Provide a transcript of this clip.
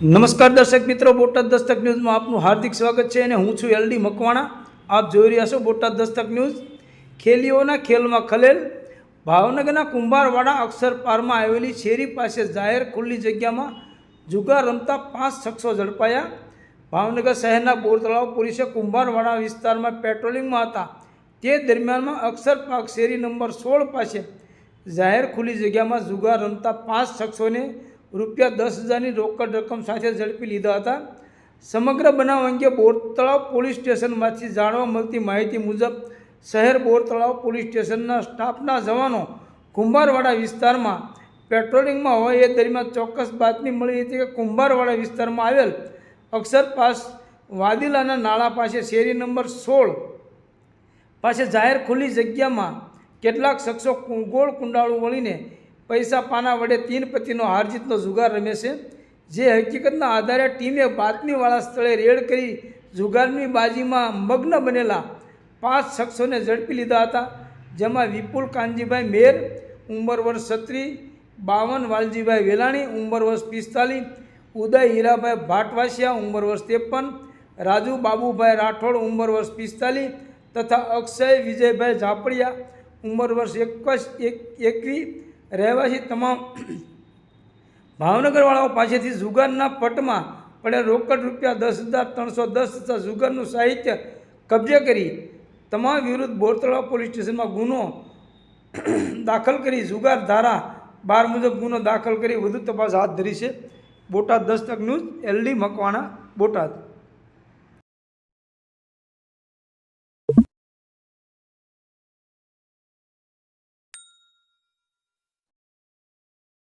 નમસ્કાર દર્શક મિત્રો, બોટાદ દસ્તક ન્યૂઝમાં આપનું હાર્દિક સ્વાગત છે અને હું છું એલડી મકવાણા. આપ જોઈ રહ્યા છો બોટાદ દસ્તક ન્યૂઝ. ખેલીઓના ખેલમાં ખલેલ. ભાવનગરના કુંભારવાડા અક્ષર પારમાં આવેલી શેરી પાસે જાહેર ખુલ્લી જગ્યામાં જુગાર રમતા પાંચ શખ્સો ઝડપાયા. ભાવનગર શહેરના બોરતળાવ પોલીસે કુંભારવાડા વિસ્તારમાં પેટ્રોલિંગમાં હતા. તે દરમિયાનમાં અક્ષર પાક શેરી નંબર સોળ પાસે જાહેર ખુલ્લી જગ્યામાં જુગાર રમતા પાંચ શખ્સોને રૂપિયા દસ હજારની રોકડ રકમ સાથે ઝડપી લીધા હતા. સમગ્ર બનાવ અંગે બોરતળાવ પોલીસ સ્ટેશનમાંથી જાણવા મળતી માહિતી મુજબ શહેર બોરતળાવ પોલીસ સ્ટેશનના સ્ટાફના જવાનો કુંભારવાડા વિસ્તારમાં પેટ્રોલિંગમાં હોય એ દરમિયાન ચોક્કસ બાતમી મળી હતી કે કુંભારવાડા વિસ્તારમાં આવેલ અક્ષર પાસ વાદીલાના નાળા પાસે શેરી નંબર સોળ પાસે જાહેર ખુલ્લી જગ્યામાં કેટલાક શખ્સો ગોળ કુંડાળું વળીને પૈસા પાના વડે તીન પતિનો હારજીતનો જુગાર રમે છે. જે હકીકતના આધારે ટીમે બાતમીવાળા સ્થળે રેડ કરી જુગારની બાજીમાં મગ્ન બનેલા પાંચ શખ્સોને ઝડપી લીધા હતા, જેમાં વિપુલ કાનજીભાઈ મેર, ઉંમર વર્ષ છત્રી, બાવન વાલજીભાઈ વેલાણી, ઉંમર વર્ષ પિસ્તાલીસ, ઉદય હીરાભાઈ ભાટવાસિયા, ઉંમર વર્ષ ત્રેપન, રાજુ બાબુભાઈ રાઠોડ, ઉંમર વર્ષ પિસ્તાલીસ તથા અક્ષય વિજયભાઈ ઝાપડિયા, ઉંમર વર્ષ એકવીસ, એક એકવીસ રહેવાસી તમામ ભાવનગરવાળાઓ પાસેથી જુગારના પટમાં પડે રોકડ રૂપિયા દસ હજાર ત્રણસો દસ તથા જુગારનું સાહિત્ય કબજે કરી તમામ વિરુદ્ધ બોરતળાવ પોલીસ સ્ટેશનમાં ગુનો દાખલ કરી જુગાર ધારા બાર મુજબ ગુનો દાખલ કરી વધુ તપાસ હાથ ધરી છે. Botad Dastak news, L D Makwana, Botad.